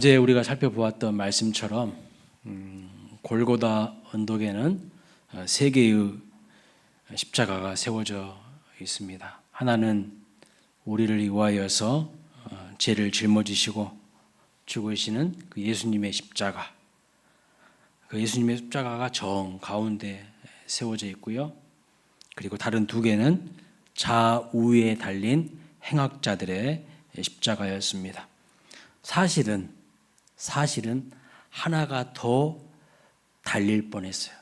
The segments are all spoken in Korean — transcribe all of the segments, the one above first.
어제 우리가 살펴보았던 말씀처럼 음, 골고다 언덕에는 어, 세 개의 십자가가 세워져 있습니다. 하나는 우리를 위하여서 어, 죄를 짊어지시고 죽으시는 그 예수님의 십자가. 그 예수님의 십자가가 정 가운데 세워져 있고요. 그리고 다른 두 개는 좌우에 달린 행악자들의 십자가였습니다. 사실은 사실은 하나가 더 달릴 뻔했어요.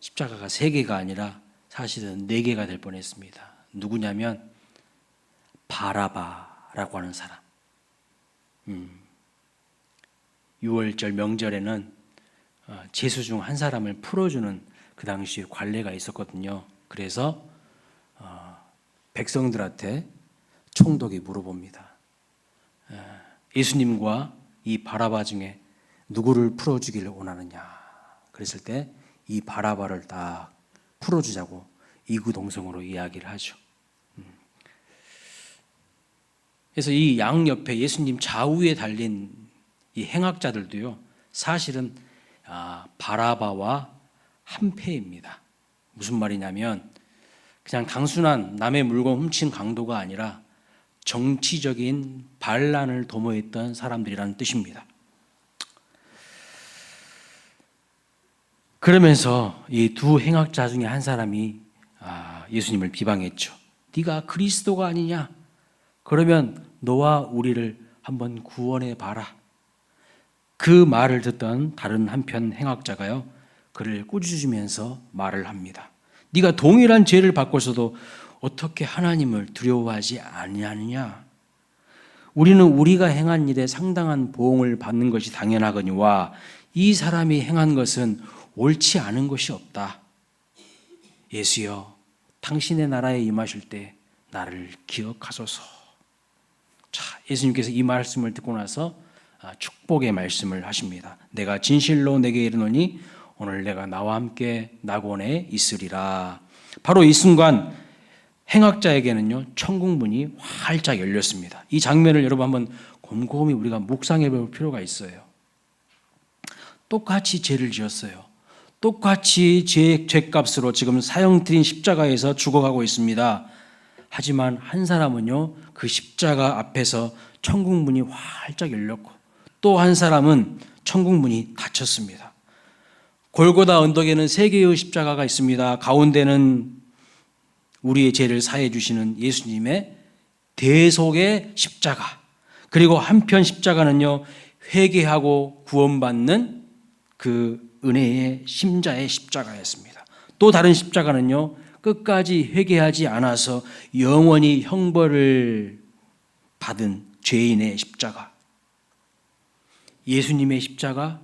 십자가가 세 개가 아니라 사실은 네 개가 될 뻔했습니다. 누구냐면 바라바라고 하는 사람. 음. 6월절 명절에는 어, 제수 중 한 사람을 풀어주는 그 당시 관례가 있었거든요. 그래서 어, 백성들한테 총독이 물어봅니다. 어, 예수님과 이 바라바 중에 누구를 풀어주기를 원하느냐. 그랬을 때 이 바라바를 딱 풀어주자고 이구동성으로 이야기를 하죠. 음. 그래서 이 양 옆에 예수님 좌우에 달린 이 행악자들도요, 사실은 아, 바라바와 한패입니다. 무슨 말이냐면 그냥 단순한 남의 물건 훔친 강도가 아니라 정치적인 반란을 도모했던 사람들이라는 뜻입니다. 그러면서 이 두 행악자 중에 한 사람이 아, 예수님을 비방했죠. 네가 그리스도가 아니냐? 그러면 너와 우리를 한번 구원해 봐라. 그 말을 듣던 다른 한편 행악자가요. 그를 꾸짖으면서 말을 합니다. 네가 동일한 죄를 받고서도 어떻게 하나님을 두려워하지 아니하느냐? 우리는 우리가 행한 일에 상당한 보응을 받는 것이 당연하거니와 이 사람이 행한 것은 옳지 않은 것이 없다. 예수여, 당신의 나라에 임하실 때 나를 기억하소서. 자, 예수님께서 이 말씀을 듣고 나서 아, 축복의 말씀을 하십니다. 내가 진실로 내게 이르노니 오늘 내가 나와 함께 낙원에 있으리라. 바로 이 순간 행악자에게는요 천국 문이 활짝 열렸습니다. 이 장면을 여러분 한번 곰곰이 우리가 묵상해 볼 필요가 있어요. 똑같이 죄를 지었어요. 똑같이 죄, 죄값으로 지금 사형드린 십자가에서 죽어가고 있습니다. 하지만 한 사람은요, 그 십자가 앞에서 천국 문이 활짝 열렸고, 또 한 사람은 천국 문이 닫혔습니다. 골고다 언덕에는 세 개의 십자가가 있습니다. 가운데는 우리의 죄를 사해 주시는 예수님의 대속의 십자가. 그리고 한편 십자가는요, 회개하고 구원받는 그 은혜의 심자의 십자가였습니다. 또 다른 십자가는요, 끝까지 회개하지 않아서 영원히 형벌을 받은 죄인의 십자가. 예수님의 십자가,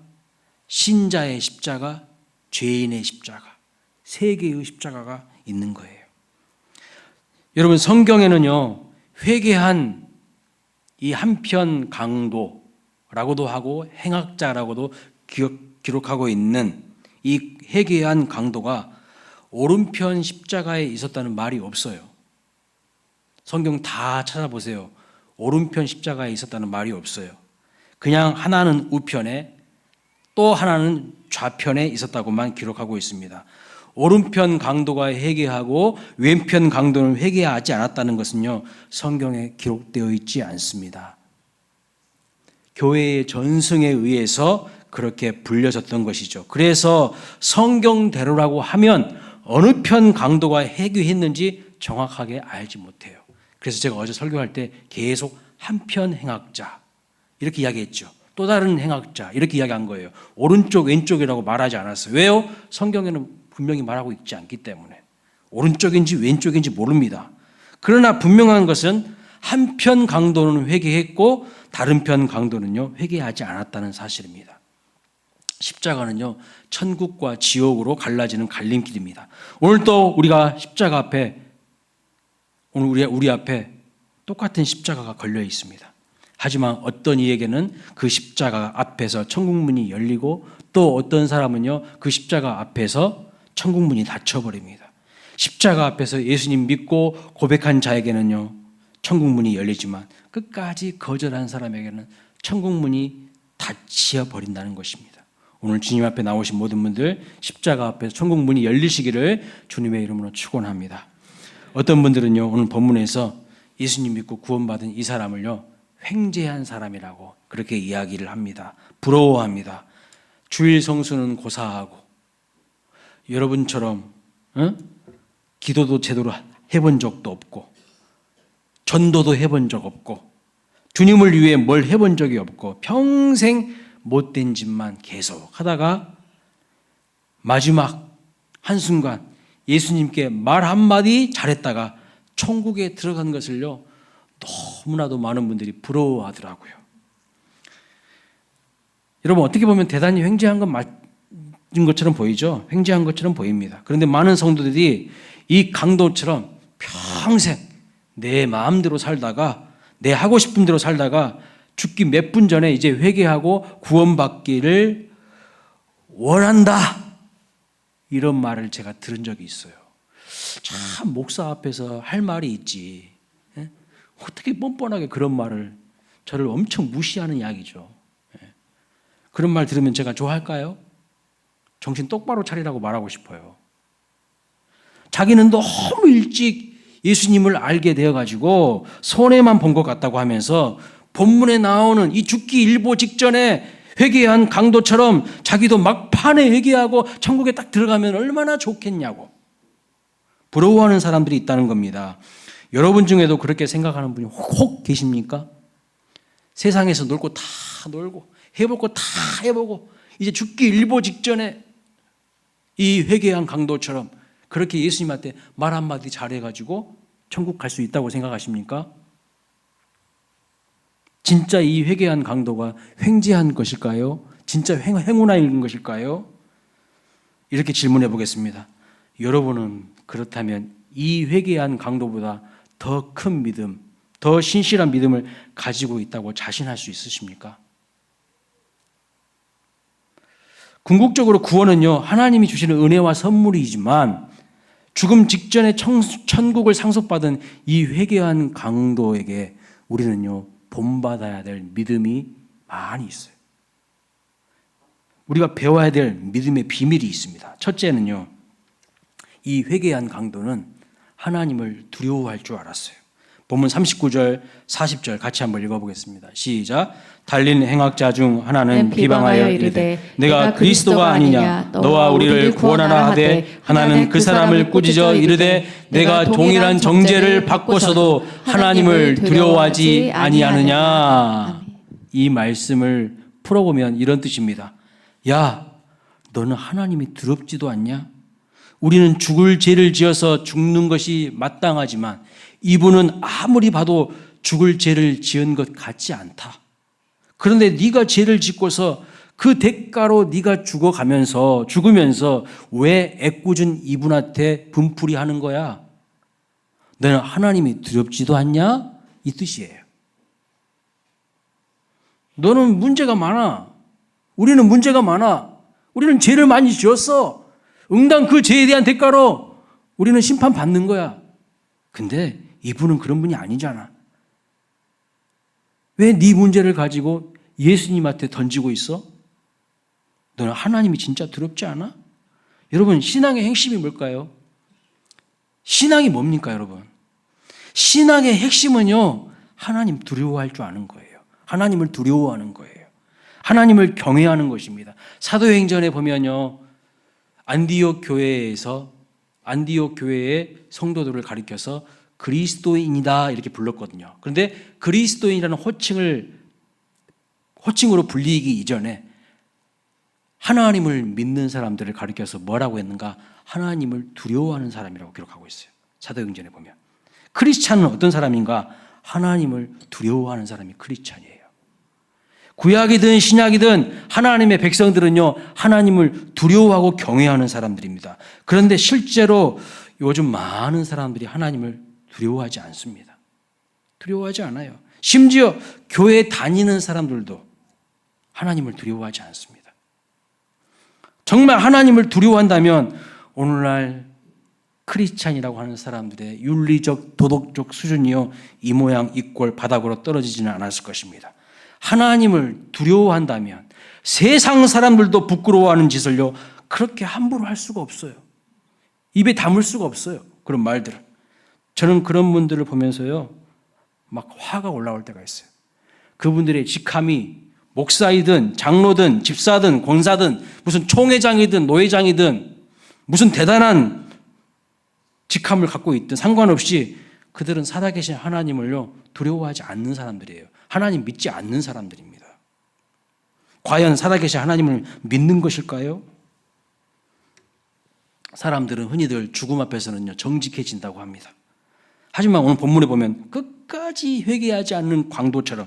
신자의 십자가, 죄인의 십자가. 세 개의 십자가가 있는 거예요. 여러분, 성경에는요, 회개한 이 한편 강도라고도 하고 행악자라고도 기록하고 있는 이 회개한 강도가 오른편 십자가에 있었다는 말이 없어요. 성경 다 찾아보세요. 오른편 십자가에 있었다는 말이 없어요. 그냥 하나는 우편에 또 하나는 좌편에 있었다고만 기록하고 있습니다. 오른편 강도가 회개하고 왼편 강도는 회개하지 않았다는 것은요, 성경에 기록되어 있지 않습니다. 교회의 전승에 의해서 그렇게 불려졌던 것이죠. 그래서 성경대로라고 하면 어느 편 강도가 회개했는지 정확하게 알지 못해요. 그래서 제가 어제 설교할 때 계속 한편 행악자 이렇게 이야기했죠. 또 다른 행악자 이렇게 이야기한 거예요. 오른쪽 왼쪽이라고 말하지 않았어요. 왜요? 성경에는 분명히 말하고 있지 않기 때문에 오른쪽인지 왼쪽인지 모릅니다. 그러나 분명한 것은 한편 강도는 회개했고 다른 편 강도는요 회개하지 않았다는 사실입니다. 십자가는요 천국과 지옥으로 갈라지는 갈림길입니다. 오늘 또 우리가 십자가 앞에 오늘 우리 우리 앞에 똑같은 십자가가 걸려 있습니다. 하지만 어떤 이에게는 그 십자가 앞에서 천국 문이 열리고 또 어떤 사람은요 그 십자가 앞에서 천국 문이 닫혀 버립니다. 십자가 앞에서 예수님 믿고 고백한 자에게는요 천국 문이 열리지만 끝까지 거절한 사람에게는 천국 문이 다 지어버린다는 것입니다. 오늘 주님 앞에 나오신 모든 분들 십자가 앞에서 천국 문이 열리시기를 주님의 이름으로 축원합니다. 어떤 분들은요 오늘 본문에서 예수님 믿고 구원받은 이 사람을요 횡재한 사람이라고 그렇게 이야기를 합니다. 부러워합니다. 주일 성수는 고사하고 여러분처럼 어? 기도도 제대로 해본 적도 없고 전도도 해본 적 없고 주님을 위해 뭘 해본 적이 없고 평생 못된 짓만 계속 하다가 마지막 한순간 예수님께 말 한마디 잘했다가 천국에 들어간 것을요 너무나도 많은 분들이 부러워하더라고요. 여러분 어떻게 보면 대단히 횡재한 건 맞은 것처럼 보이죠? 횡재한 것처럼 보입니다. 그런데 많은 성도들이 이 강도처럼 평생 내 마음대로 살다가 내 하고 싶은 대로 살다가 죽기 몇 분 전에 이제 회개하고 구원받기를 원한다. 이런 말을 제가 들은 적이 있어요. 참 목사 앞에서 할 말이 있지. 예? 어떻게 뻔뻔하게 그런 말을 저를 엄청 무시하는 이야기죠. 예. 그런 말 들으면 제가 좋아할까요? 정신 똑바로 차리라고 말하고 싶어요. 자기는 너무 일찍 예수님을 알게 되어 가지고 손해만 본 것 같다고 하면서 본문에 나오는 이 죽기 일보 직전에 회개한 강도처럼 자기도 막판에 회개하고 천국에 딱 들어가면 얼마나 좋겠냐고 부러워하는 사람들이 있다는 겁니다. 여러분 중에도 그렇게 생각하는 분이 혹 계십니까? 세상에서 놀거다 놀고 해볼 거 다 해보고 이제 죽기 일보 직전에 이 회개한 강도처럼 그렇게 예수님한테 말 한마디 잘해가지고 천국 갈 수 있다고 생각하십니까? 진짜 이 회개한 강도가 횡재한 것일까요? 진짜 행, 행운아 읽은 것일까요? 이렇게 질문해 보겠습니다. 여러분은 그렇다면 이 회개한 강도보다 더 큰 믿음, 더 신실한 믿음을 가지고 있다고 자신할 수 있으십니까? 궁극적으로 구원은요, 하나님이 주시는 은혜와 선물이지만 죽음 직전에 청, 천국을 상속받은 이 회개한 강도에게 우리는요, 본받아야 될 믿음이 많이 있어요. 우리가 배워야 될 믿음의 비밀이 있습니다. 첫째는요, 이 회개한 강도는 하나님을 두려워할 줄 알았어요. 본문 39절, 40절 같이 한번 읽어보겠습니다. 시작. 달린 행악자 중 하나는 비방하여 이르되 내가 그리스도가 아니냐 너와 우리를 구원하라 하되 하나는 그 사람을 꾸짖어 이르되 내가 동일한 정죄를 받고서도 하나님을 두려워하지 아니하느냐 이 말씀을 풀어보면 이런 뜻입니다. 야, 너는 하나님이 두렵지도 않냐? 우리는 죽을 죄를 지어서 죽는 것이 마땅하지만 이분은 아무리 봐도 죽을 죄를 지은 것 같지 않다. 그런데 네가 죄를 짓고서 그 대가로 네가 죽어가면서 죽으면서 왜 애꿎은 이분한테 분풀이 하는 거야? 너는 하나님이 두렵지도 않냐? 이 뜻이에요. 너는 문제가 많아. 우리는 문제가 많아. 우리는 죄를 많이 지었어. 응당 그 죄에 대한 대가로 우리는 심판 받는 거야. 근데 이분은 그런 분이 아니잖아. 왜 네 문제를 가지고 예수님한테 던지고 있어? 너는 하나님이 진짜 두렵지 않아? 여러분, 신앙의 핵심이 뭘까요? 신앙이 뭡니까, 여러분? 신앙의 핵심은요, 하나님 두려워할 줄 아는 거예요. 하나님을 두려워하는 거예요. 하나님을 경외하는 것입니다. 사도행전에 보면요, 안디옥 교회에서 안디옥 교회의 성도들을 가리켜서 그리스도인이다 이렇게 불렀거든요. 그런데 그리스도인이라는 호칭을 호칭으로 불리기 이전에 하나님을 믿는 사람들을 가리켜서 뭐라고 했는가? 하나님을 두려워하는 사람이라고 기록하고 있어요. 사도행전에 보면. 크리스찬은 어떤 사람인가? 하나님을 두려워하는 사람이 크리스찬이에요. 구약이든 신약이든 하나님의 백성들은요, 하나님을 두려워하고 경외하는 사람들입니다. 그런데 실제로 요즘 많은 사람들이 하나님을 두려워하지 않습니다. 두려워하지 않아요. 심지어 교회 다니는 사람들도 하나님을 두려워하지 않습니다. 정말 하나님을 두려워한다면 오늘날 크리스찬이라고 하는 사람들의 윤리적 도덕적 수준이요 이 모양 이꼴 바닥으로 떨어지지는 않았을 것입니다. 하나님을 두려워한다면 세상 사람들도 부끄러워하는 짓을요, 그렇게 함부로 할 수가 없어요. 입에 담을 수가 없어요. 그런 말들을. 저는 그런 분들을 보면서요, 막 화가 올라올 때가 있어요. 그분들의 직함이 목사이든 장로든 집사든 권사든 무슨 총회장이든 노회장이든 무슨 대단한 직함을 갖고 있든 상관없이 그들은 살아계신 하나님을요 두려워하지 않는 사람들이에요. 하나님 믿지 않는 사람들입니다. 과연 살아계신 하나님을 믿는 것일까요? 사람들은 흔히들 죽음 앞에서는요 정직해진다고 합니다. 하지만 오늘 본문에 보면 끝까지 회개하지 않는 광도처럼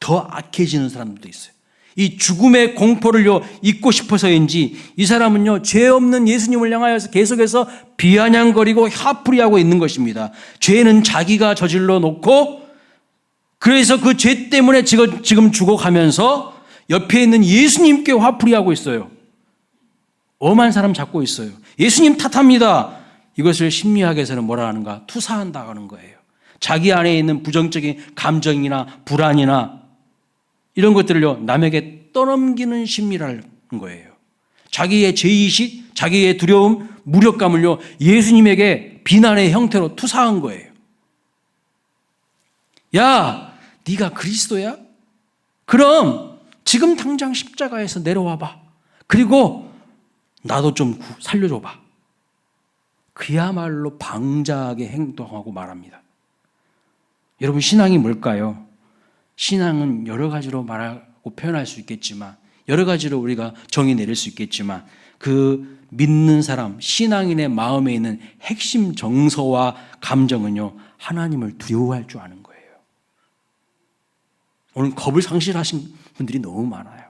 더 악해지는 사람들도 있어요. 이 죽음의 공포를요 잊고 싶어서인지 이 사람은요 죄 없는 예수님을 향하여서 계속해서 비아냥거리고 샤프리하고 있는 것입니다. 죄는 자기가 저질러 놓고 그래서 그 죄 때문에 지금 지금 죽어가면서 옆에 있는 예수님께 화풀이하고 있어요. 엄한 사람 잡고 있어요. 예수님 탓합니다. 이것을 심리학에서는 뭐라 하는가? 투사한다 하는 거예요. 자기 안에 있는 부정적인 감정이나 불안이나 이런 것들을요, 남에게 떠넘기는 심리라는 거예요. 자기의 죄의식, 자기의 두려움, 무력감을요, 예수님에게 비난의 형태로 투사한 거예요. 야, 네가 그리스도야? 그럼 지금 당장 십자가에서 내려와 봐. 그리고 나도 좀 살려줘 봐. 그야말로 방자하게 행동하고 말합니다. 여러분, 신앙이 뭘까요? 신앙은 여러 가지로 말하고 표현할 수 있겠지만, 여러 가지로 우리가 정의 내릴 수 있겠지만, 그 믿는 사람, 신앙인의 마음에 있는 핵심 정서와 감정은요, 하나님을 두려워할 줄 아는 거예요. 오늘 겁을 상실하신 분들이 너무 많아요.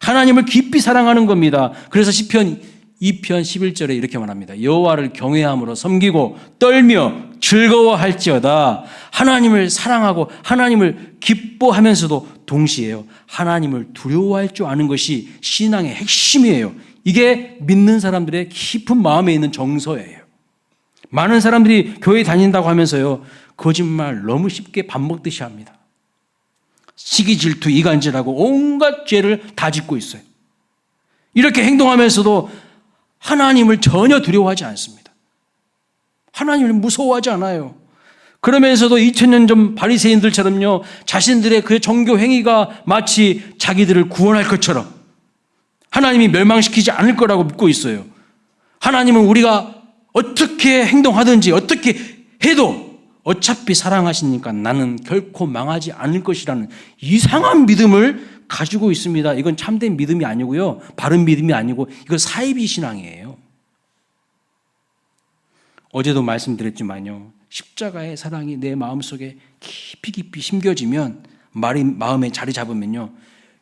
하나님을 깊이 사랑하는 겁니다. 그래서 시편 2편 11절에 이렇게 말합니다. 여호와를 경외함으로 섬기고 떨며 즐거워할지어다. 하나님을 사랑하고 하나님을 기뻐하면서도 동시에요. 하나님을 두려워할 줄 아는 것이 신앙의 핵심이에요. 이게 믿는 사람들의 깊은 마음에 있는 정서예요. 많은 사람들이 교회 다닌다고 하면서요. 거짓말 너무 쉽게 밥 먹듯이 합니다. 시기 질투 이간질하고 온갖 죄를 다 짓고 있어요. 이렇게 행동하면서도 하나님을 전혀 두려워하지 않습니다. 하나님을 무서워하지 않아요. 그러면서도 2000년 전 바리새인들처럼요. 자신들의 그 종교 행위가 마치 자기들을 구원할 것처럼 하나님이 멸망시키지 않을 거라고 믿고 있어요. 하나님은 우리가 어떻게 행동하든지 어떻게 해도 어차피 사랑하시니까 나는 결코 망하지 않을 것이라는 이상한 믿음을 가지고 있습니다. 이건 참된 믿음이 아니고요. 바른 믿음이 아니고 이거 사이비 신앙이에요. 어제도 말씀드렸지만요. 십자가의 사랑이 내 마음속에 깊이 깊이 심겨지면 말이 마음에 자리 잡으면요.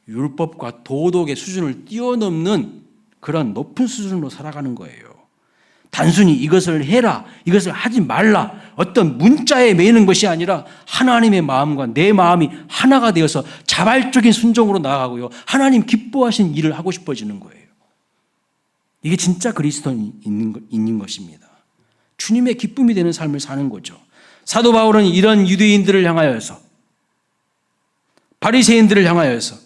율법과 도덕의 수준을 뛰어넘는 그런 높은 수준으로 살아가는 거예요. 단순히 이것을 해라, 이것을 하지 말라, 어떤 문자에 매이는 것이 아니라 하나님의 마음과 내 마음이 하나가 되어서 자발적인 순종으로 나아가고요. 하나님 기뻐하신 일을 하고 싶어지는 거예요. 이게 진짜 그리스도인 있는 것입니다. 주님의 기쁨이 되는 삶을 사는 거죠. 사도 바울은 이런 유대인들을 향하여서 바리새인들을 향하여서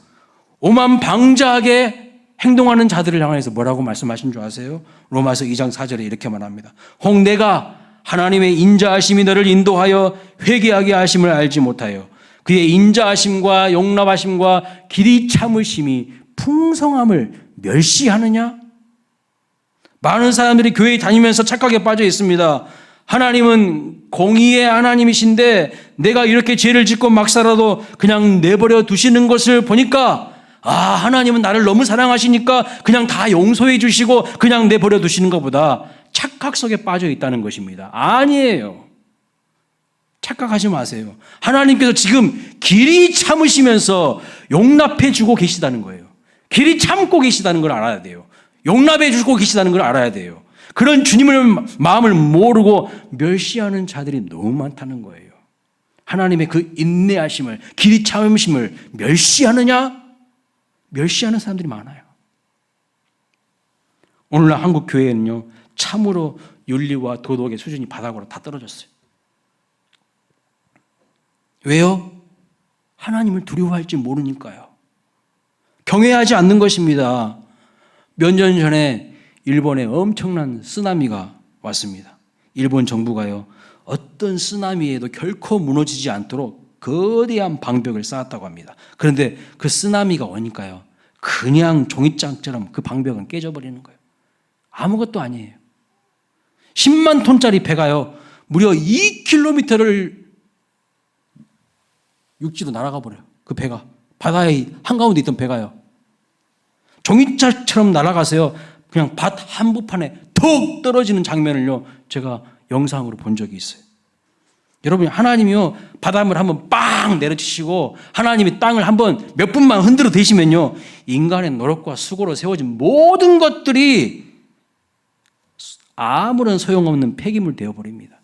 오만 방자하게 행동하는 자들을 향해서 뭐라고 말씀하신 줄 아세요? 로마서 2장 4절에 이렇게 말합니다. 혹 내가 하나님의 인자하심이 너를 인도하여 회개하게 하심을 알지 못하여 그의 인자하심과 용납하심과 길이 참으심이 풍성함을 멸시하느냐? 많은 사람들이 교회 다니면서 착각에 빠져 있습니다. 하나님은 공의의 하나님이신데 내가 이렇게 죄를 짓고 막 살아도 그냥 내버려 두시는 것을 보니까 아, 하나님은 나를 너무 사랑하시니까 그냥 다 용서해 주시고 그냥 내버려 두시는 것보다 착각 속에 빠져 있다는 것입니다. 아니에요. 착각하지 마세요. 하나님께서 지금 길이 참으시면서 용납해 주고 계시다는 거예요. 길이 참고 계시다는 걸 알아야 돼요. 용납해 주고 계시다는 걸 알아야 돼요. 그런 주님을 마음을 모르고 멸시하는 자들이 너무 많다는 거예요. 하나님의 그 인내하심을, 길이 참으심을 멸시하느냐? 멸시하는 사람들이 많아요. 오늘날 한국 교회는요, 참으로 윤리와 도덕의 수준이 바닥으로 다 떨어졌어요. 왜요? 하나님을 두려워할지 모르니까요. 경외하지 않는 것입니다. 몇 년 전에 일본에 엄청난 쓰나미가 왔습니다. 일본 정부가요, 어떤 쓰나미에도 결코 무너지지 않도록 거대한 방벽을 쌓았다고 합니다. 그런데 그 쓰나미가 오니까요, 그냥 종이장처럼 그 방벽은 깨져버리는 거예요. 아무것도 아니에요. 10만 톤짜리 배가요, 무려 2km를 육지로 날아가 버려요. 그 배가. 바다의 한가운데 있던 배가요. 종이차처럼 날아가서요. 그냥 밭 한복판에 턱 떨어지는 장면을요. 제가 영상으로 본 적이 있어요. 여러분, 하나님이요. 바닷물 한번 빵 내려치시고 하나님이 땅을 한번 몇 분만 흔들어 대시면요. 인간의 노력과 수고로 세워진 모든 것들이 아무런 소용없는 폐기물 되어 버립니다.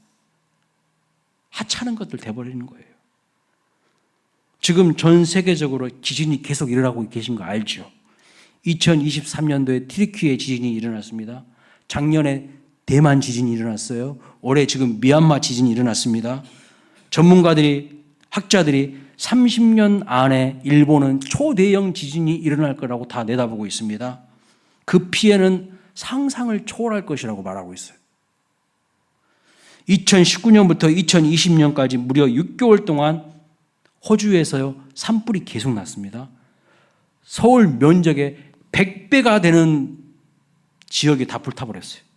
하찮은 것들 되어버리는 거예요. 지금 전 세계적으로 지진이 계속 일어나고 계신 거 알죠? 2023년도에 트리키에 지진이 일어났습니다. 작년에 대만 지진이 일어났어요. 올해 지금 미얀마 지진이 일어났습니다. 전문가들이 학자들이 30년 안에 일본은 초대형 지진이 일어날 거라고 다 내다보고 있습니다. 그 피해는 상상을 초월할 것이라고 말하고 있어요. 2019년부터 2020년까지 무려 6개월 동안 호주에서요 산불이 계속 났습니다. 서울 면적의 100배가 되는 지역이 다 불타버렸어요.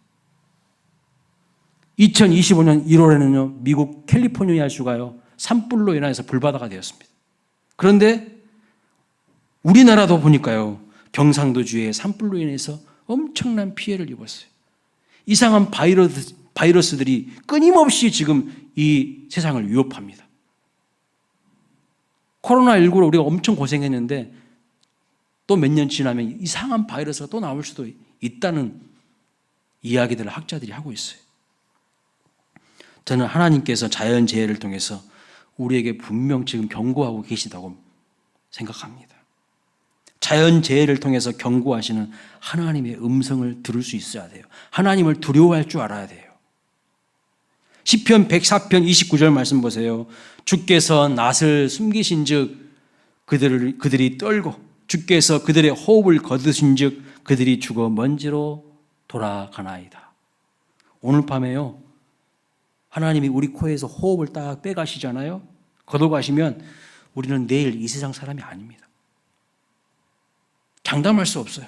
2025년 1월에는요 미국 캘리포니아 주가요 산불로 인해서 불바다가 되었습니다. 그런데 우리나라도 보니까요 경상도주의 산불로 인해서 엄청난 피해를 입었어요. 이상한 바이러스, 바이러스들이 끊임없이 지금 이 세상을 위협합니다. 코로나19로 우리가 엄청 고생했는데 또 몇 년 지나면 이상한 바이러스가 또 나올 수도 있다는 이야기들을 학자들이 하고 있어요. 저는 하나님께서 자연재해를 통해서 우리에게 분명 지금 경고하고 계시다고 생각합니다. 자연재해를 통해서 경고하시는 하나님의 음성을 들을 수 있어야 돼요. 하나님을 두려워할 줄 알아야 돼요. 시편 104편 29절 말씀 보세요. 주께서 낯을 숨기신 즉 그들을 그들이 떨고 주께서 그들의 호흡을 거두신 즉 그들이 죽어 먼지로 돌아가나이다. 오늘 밤에요. 하나님이 우리 코에서 호흡을 딱 빼가시잖아요. 걷어가시면 우리는 내일 이 세상 사람이 아닙니다. 장담할 수 없어요.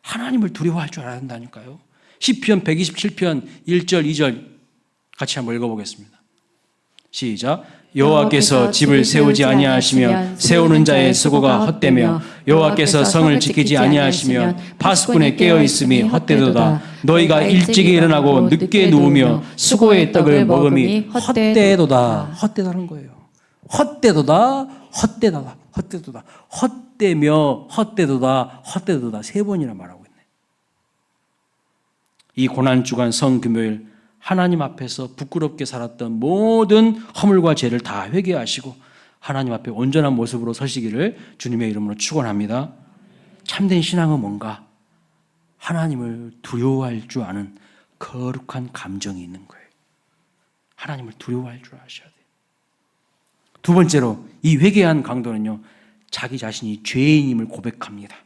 하나님을 두려워할 줄 알아야 한다니까요. 시편 127편 1절 2절 같이 한번 읽어보겠습니다. 시작. 여호와께서 집을 세우지 아니하시면 세우는 자의 수고가 헛되며 여호와께서 성을 지키지 아니하시면 파수꾼의 깨어 있음이 헛되도다. 너희가 일찍이 일어나고 늦게 누우며 수고의 떡을 먹음이 헛되도다. 헛되다는 거예요. 헛되도다. 헛되다. 헛되도다. 헛되며 헛되도다. 헛되도다. 세 번이나 말하고 있네. 이 고난 주간 성금요일 하나님 앞에서 부끄럽게 살았던 모든 허물과 죄를 다 회개하시고 하나님 앞에 온전한 모습으로 서시기를 주님의 이름으로 축원합니다. 참된 신앙은 뭔가 하나님을 두려워할 줄 아는 거룩한 감정이 있는 거예요. 하나님을 두려워할 줄 아셔야 돼요. 두 번째로 이 회개한 강도는요. 자기 자신이 죄인임을 고백합니다.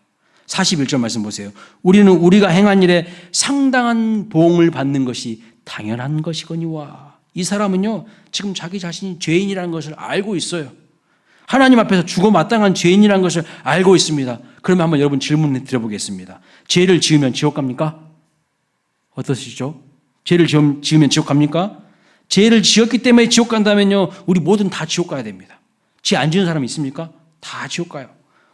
41절 말씀 보세요. 우리는 우리가 행한 일에 상당한 보응을 받는 것이 당연한 것이거니와. 이 사람은요, 지금 자기 자신이 죄인이라는 것을 알고 있어요. 하나님 앞에서 죽어 마땅한 죄인이라는 것을 알고 있습니다. 그러면 한번 여러분 질문을 드려보겠습니다. 죄를 지으면 지옥 갑니까? 어떠시죠? 죄를 지으면 지옥 갑니까? 죄를 지었기 때문에 지옥 간다면요, 우리 모든 다 지옥 가야 됩니다. 죄 안 지은 사람 있습니까? 다 지옥 가요.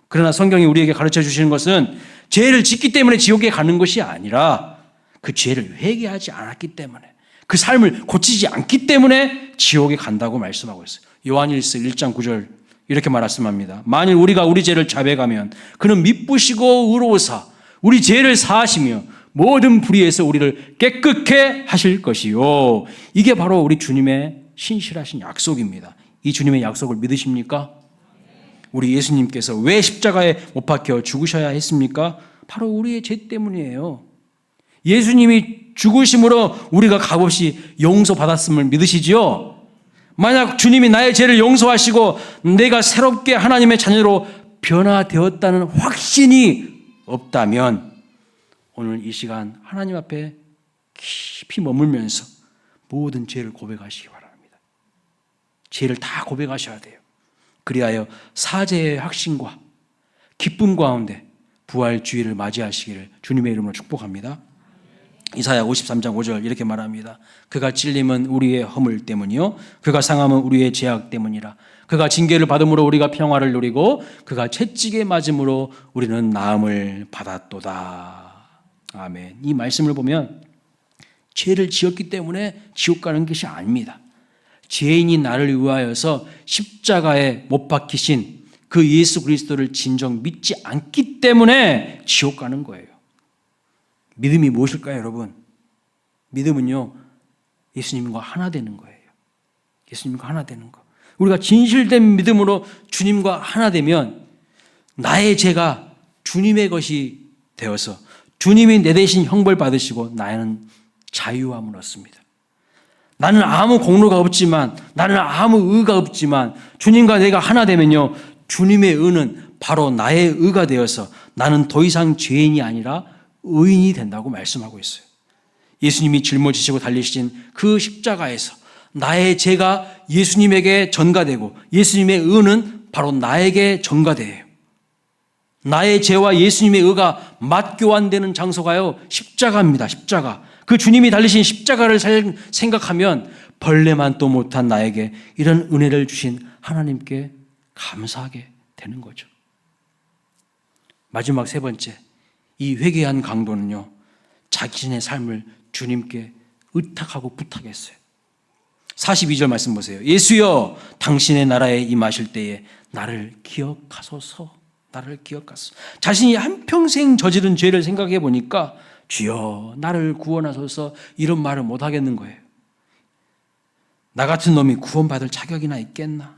그러나 성경이 우리에게 가르쳐 주시는 것은 죄를 짓기 때문에 지옥에 가는 것이 아니라 그 죄를 회개하지 않았기 때문에 그 삶을 고치지 않기 때문에 지옥에 간다고 말씀하고 있어요. 요한일서 1장 9절 이렇게 말씀합니다. 만일 우리가 우리 죄를 자백하면 그는 미쁘시고 의로우사 우리 죄를 사하시며 모든 불의에서 우리를 깨끗게 하실 것이요. 이게 바로 우리 주님의 신실하신 약속입니다. 이 주님의 약속을 믿으십니까? 우리 예수님께서 왜 십자가에 못 박혀 죽으셔야 했습니까? 바로 우리의 죄 때문이에요. 예수님이 죽으심으로 우리가 값없이 용서받았음을 믿으시지요? 만약 주님이 나의 죄를 용서하시고 내가 새롭게 하나님의 자녀로 변화되었다는 확신이 없다면 오늘 이 시간 하나님 앞에 깊이 머물면서 모든 죄를 고백하시기 바랍니다. 죄를 다 고백하셔야 돼요. 그리하여 사죄의 확신과 기쁨 가운데 부활 주의를 맞이하시기를 주님의 이름으로 축복합니다. 이사야 53장 5절 이렇게 말합니다. 그가 찔림은 우리의 허물 때문이요 그가 상함은 우리의 죄악 때문이라. 그가 징계를 받음으로 우리가 평화를 누리고 그가 채찍에 맞음으로 우리는 나음을 받았도다. 아멘. 이 말씀을 보면 죄를 지었기 때문에 지옥 가는 것이 아닙니다. 죄인이 나를 위하여서 십자가에 못 박히신 그 예수 그리스도를 진정 믿지 않기 때문에 지옥 가는 거예요. 믿음이 무엇일까요, 여러분? 믿음은요, 예수님과 하나 되는 거예요. 예수님과 하나 되는 거. 우리가 진실된 믿음으로 주님과 하나 되면 나의 죄가 주님의 것이 되어서 주님이 내 대신 형벌 받으시고 나는 자유함을 얻습니다. 나는 아무 공로가 없지만 나는 아무 의가 없지만 주님과 내가 하나 되면요 주님의 의는 바로 나의 의가 되어서 나는 더 이상 죄인이 아니라 의인이 된다고 말씀하고 있어요. 예수님이 짊어지시고 달리신 그 십자가에서 나의 죄가 예수님에게 전가되고 예수님의 의는 바로 나에게 전가돼요. 나의 죄와 예수님의 의가 맞교환되는 장소가요 십자가입니다. 십자가. 그 주님이 달리신 십자가를 생각하면 벌레만 또 못한 나에게 이런 은혜를 주신 하나님께 감사하게 되는 거죠. 마지막 세 번째, 이 회개한 강도는요, 자신의 삶을 주님께 의탁하고 부탁했어요. 42절 말씀 보세요. 예수여, 당신의 나라에 임하실 때에 나를 기억하소서. 나를 기억하소서. 자신이 한평생 저지른 죄를 생각해 보니까 주여, 나를 구원하소서 이런 말을 못 하겠는 거예요. 나 같은 놈이 구원받을 자격이나 있겠나?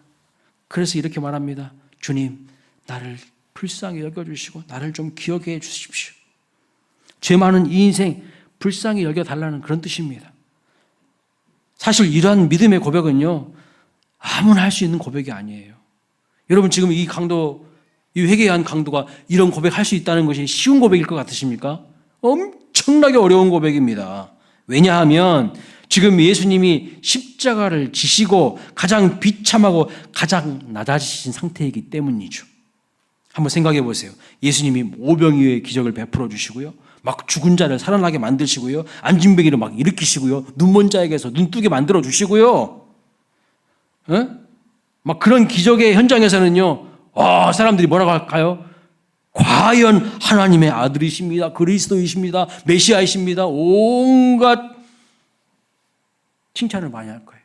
그래서 이렇게 말합니다. 주님, 나를 불쌍히 여겨주시고 나를 좀 기억해 주십시오. 죄 많은 이 인생 불쌍히 여겨달라는 그런 뜻입니다. 사실 이러한 믿음의 고백은요, 아무나 할 수 있는 고백이 아니에요. 여러분 지금 이 강도, 이 회개한 강도가 이런 고백할 수 있다는 것이 쉬운 고백일 것 같으십니까? 엄청나게 어려운 고백입니다. 왜냐하면 지금 예수님이 십자가를 지시고 가장 비참하고 가장 낮아지신 상태이기 때문이죠. 한번 생각해 보세요. 예수님이 오병이의 기적을 베풀어 주시고요. 막 죽은 자를 살아나게 만드시고요. 안진뱅이를 막 일으키시고요. 눈먼 자에게서 눈뜨게 만들어 주시고요. 에? 막 그런 기적의 현장에서는요. 아, 사람들이 뭐라고 할까요? 과연 하나님의 아들이십니다. 그리스도이십니다. 메시아이십니다. 온갖 칭찬을 많이 할 거예요.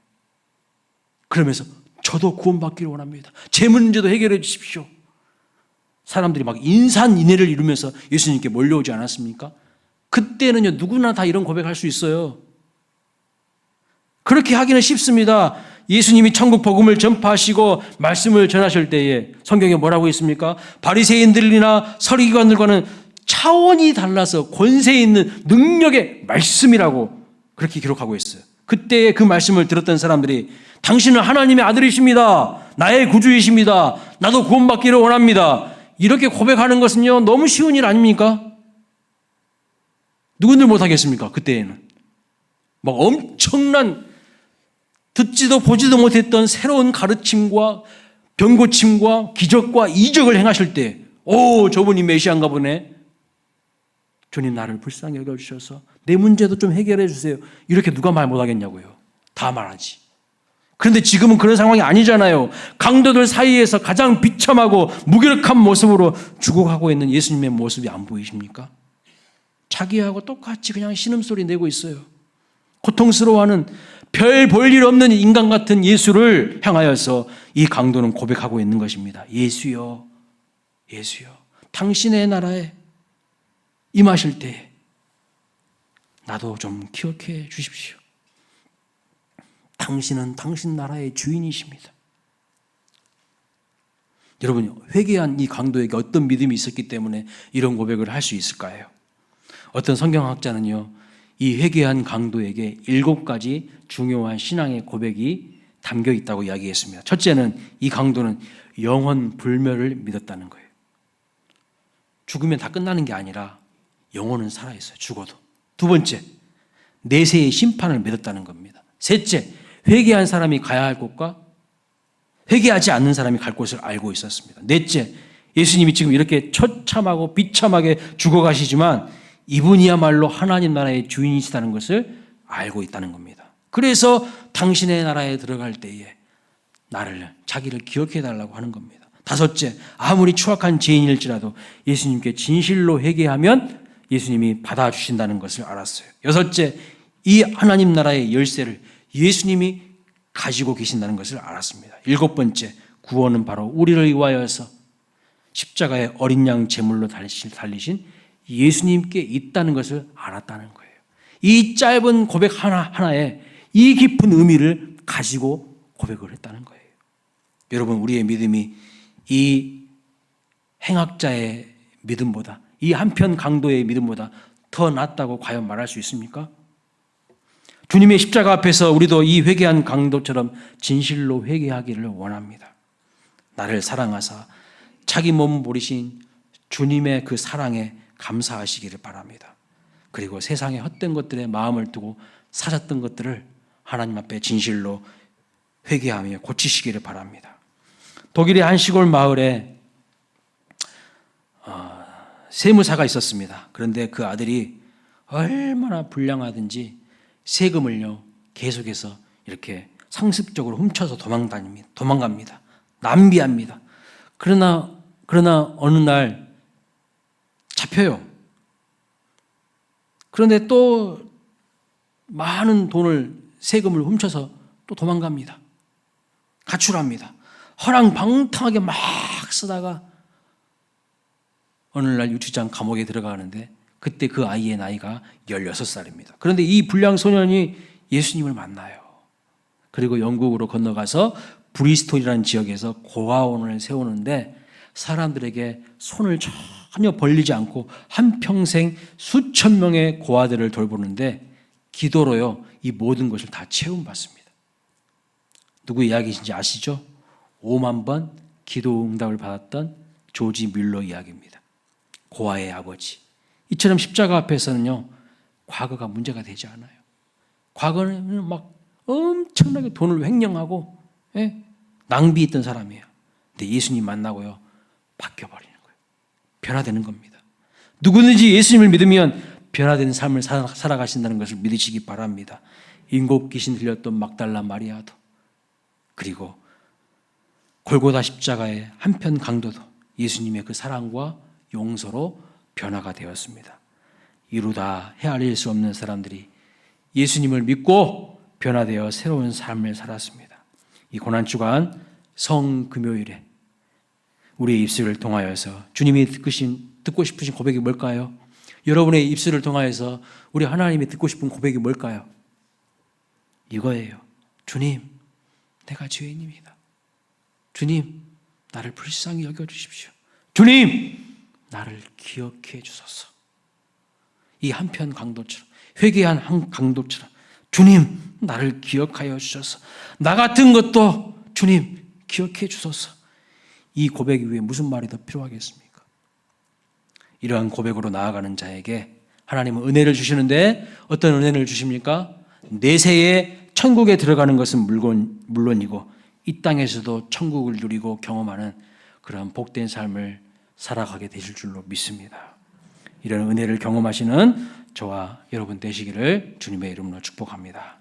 그러면서 저도 구원받기를 원합니다. 제 문제도 해결해 주십시오. 사람들이 막 인산인해를 이루면서 예수님께 몰려오지 않았습니까? 그때는요, 누구나 다 이런 고백할 수 있어요. 그렇게 하기는 쉽습니다. 예수님이 천국 복음을 전파하시고 말씀을 전하실 때에 성경에 뭐라고 있습니까? 바리새인들이나 서리기관들과는 차원이 달라서 권세 있는 능력의 말씀이라고 그렇게 기록하고 있어요. 그때 그 말씀을 들었던 사람들이 당신은 하나님의 아들이십니다. 나의 구주이십니다. 나도 구원받기를 원합니다. 이렇게 고백하는 것은요, 너무 쉬운 일 아닙니까? 누군들 못하겠습니까? 그때에는. 막 엄청난 듣지도 보지도 못했던 새로운 가르침과 병고침과 기적과 이적을 행하실 때, 오, 저분이 메시아인가 보네. 주님 나를 불쌍히 여겨주셔서 내 문제도 좀 해결해 주세요. 이렇게 누가 말 못하겠냐고요. 다 말하지. 그런데 지금은 그런 상황이 아니잖아요. 강도들 사이에서 가장 비참하고 무기력한 모습으로 죽어가고 있는 예수님의 모습이 안 보이십니까? 자기하고 똑같이 그냥 신음소리 내고 있어요. 고통스러워하는 별 볼 일 없는 인간 같은 예수를 향하여서 이 강도는 고백하고 있는 것입니다. 예수여, 예수여, 당신의 나라에 임하실 때 나도 좀 기억해 주십시오. 당신은 당신 나라의 주인이십니다. 여러분, 회개한 이 강도에게 어떤 믿음이 있었기 때문에 이런 고백을 할 수 있을까요? 어떤 성경학자는요, 이 회개한 강도에게 일곱 가지 중요한 신앙의 고백이 담겨 있다고 이야기했습니다. 첫째는 이 강도는 영원 불멸을 믿었다는 거예요. 죽으면 다 끝나는 게 아니라 영혼은 살아 있어요. 죽어도. 두 번째, 내세의 심판을 믿었다는 겁니다. 셋째, 회개한 사람이 가야 할 곳과 회개하지 않는 사람이 갈 곳을 알고 있었습니다. 넷째, 예수님이 지금 이렇게 처참하고 비참하게 죽어가시지만 이분이야말로 하나님 나라의 주인이시다는 것을 알고 있다는 겁니다. 그래서 당신의 나라에 들어갈 때에 나를 자기를 기억해 달라고 하는 겁니다. 다섯째, 아무리 추악한 죄인일지라도 예수님께 진실로 회개하면 예수님이 받아주신다는 것을 알았어요. 여섯째, 이 하나님 나라의 열쇠를 예수님이 가지고 계신다는 것을 알았습니다. 일곱 번째, 구원은 바로 우리를 위하여서 십자가의 어린 양 제물로 달리신 예수님께 있다는 것을 알았다는 거예요. 이 짧은 고백 하나하나에 이 깊은 의미를 가지고 고백을 했다는 거예요. 여러분, 우리의 믿음이 이 행악자의 믿음보다 이 한편 강도의 믿음보다 더 낫다고 과연 말할 수 있습니까? 주님의 십자가 앞에서 우리도 이 회개한 강도처럼 진실로 회개하기를 원합니다. 나를 사랑하사 자기 몸 버리신 주님의 그 사랑에 감사하시기를 바랍니다. 그리고 세상의 헛된 것들에 마음을 두고 사셨던 것들을 하나님 앞에 진실로 회개하며 고치시기를 바랍니다. 독일의 한 시골 마을에 어, 세무사가 있었습니다. 그런데 그 아들이 얼마나 불량하든지 세금을요 계속해서 이렇게 상습적으로 훔쳐서 도망다닙니다. 도망갑니다. 낭비합니다. 그러나 그러나 어느 날 잡혀요. 그런데 또 많은 돈을 세금을 훔쳐서 또 도망갑니다. 가출합니다. 허랑방탕하게 막 쓰다가 어느 날 유치장 감옥에 들어가는데 그때 그 아이의 나이가 16살입니다. 그런데 이 불량 소년이 예수님을 만나요. 그리고 영국으로 건너가서 브리스톨이라는 지역에서 고아원을 세우는데 사람들에게 손을 전혀 벌리지 않고 한평생 수천 명의 고아들을 돌보는데 기도로요, 이 모든 것을 다 채움받습니다. 누구 이야기인지 아시죠? 5만 번 기도 응답을 받았던 조지 밀러 이야기입니다. 고아의 아버지. 이처럼 십자가 앞에서는요, 과거가 문제가 되지 않아요. 과거는 막 엄청나게 돈을 횡령하고, 예? 낭비했던 사람이에요. 근데 예수님 만나고요, 바뀌어버리는 거예요. 변화되는 겁니다. 누구든지 예수님을 믿으면 변화된 삶을 살아가신다는 것을 믿으시기 바랍니다. 인곱 귀신 들렸던 막달라 마리아도, 그리고 골고다 십자가의 한편 강도도 예수님의 그 사랑과 용서로 변화가 되었습니다. 이루다 헤아릴 수 없는 사람들이 예수님을 믿고 변화되어 새로운 삶을 살았습니다. 이 고난 주간 성금요일에 우리의 입술을 통하여서 주님이 듣으신, 듣고 싶으신 고백이 뭘까요? 여러분의 입술을 통하여서 우리 하나님이 듣고 싶은 고백이 뭘까요? 이거예요. 주님, 내가 죄인입니다. 주님, 나를 불쌍히 여겨 주십시오. 주님, 나를 기억해 주소서. 이 한편 강도처럼 회개한 한 강도처럼 주님, 나를 기억하여 주셔서 나 같은 것도 주님 기억해 주소서. 이 고백 위에 무슨 말이 더 필요하겠습니까? 이러한 고백으로 나아가는 자에게 하나님은 은혜를 주시는데 어떤 은혜를 주십니까? 내세에 천국에 들어가는 것은 물론, 물론이고 이 땅에서도 천국을 누리고 경험하는 그러한 복된 삶을 살아가게 되실 줄로 믿습니다. 이런 은혜를 경험하시는 저와 여러분 되시기를 주님의 이름으로 축복합니다.